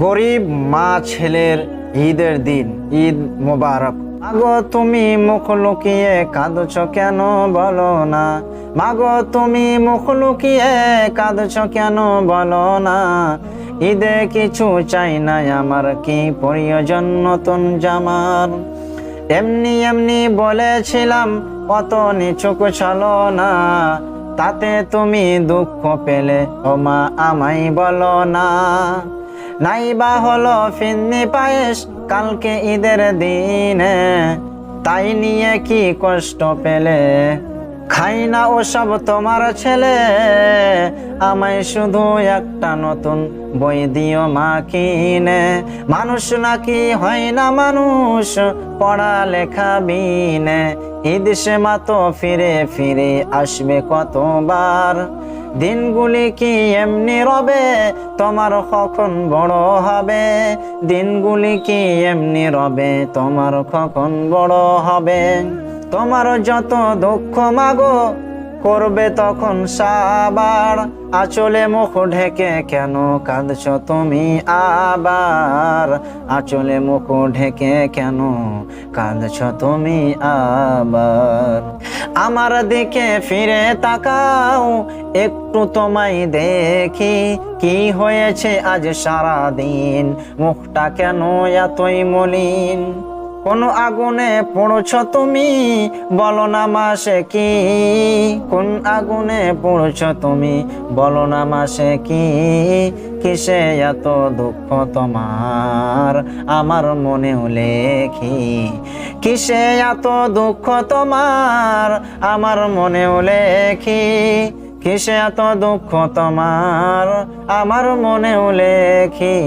গরিব মা ছেলের ঈদের দিন, ঈদ মোবারক। মাগো, তুমি মুখ লুকিয়ে কাঁদছ কেন বলো না? মাগো, তুমি মুখ লুকিয়ে কাঁদছ কেন বলো না? ঈদে কিছু চাই না আমার কি প্রয়োজন নতুন জামার? এমনি এমনি বলেছিলাম, অত নিচুক ছলো না। তাতে তুমি দুঃখ পেলে, ও মা, আমায় বলো না। নাইবা হলো ফিন্নি পায়েস কালকে ঈদের দিনে। তাই নিয়ে কি কষ্ট পেলে? খাই না ওসব তোমার ছেলে। আমায় শুধু একটা নতুন বই দিও মা কিনে। মানুষ নাকি হয় না মানুষ পড়া লেখা বিনে। ঈদ সে মাতো ফিরে ফিরে আসবে কতবার? দিনগুলি কি এমনি রবে, তোমার কখন বড় হবে? দিনগুলি কি এমনি রবে, তোমার কখন বড় হবে? তোমার যত দুঃখ মাগো করবে তখন সাবার। আচলে মুখ ঢেকে কেন কাঁদছ তুমি আবার? আচলে মুখ ঢেকে কেন কাঁদছ তুমি আবার? আমার দিকে ফিরে তাকাও, একটু তোমায় দেখি। কি হয়েছে আজ সারা দিন মুখটা কেন এতই মলিন? কোন আগুনে পড়ছ তুমি? বলো না মাসে কি? কোন আগুনে পড়ছ তুমি? বলো না মাসে কি? কিসে এত দুঃখ তোমার? আমার মনেও লেখি। কিসে এত দুঃখ তোমার? আমার মনেও লেখি। কিসে এত দুঃখ তোমার? আমার মনেও লেখি।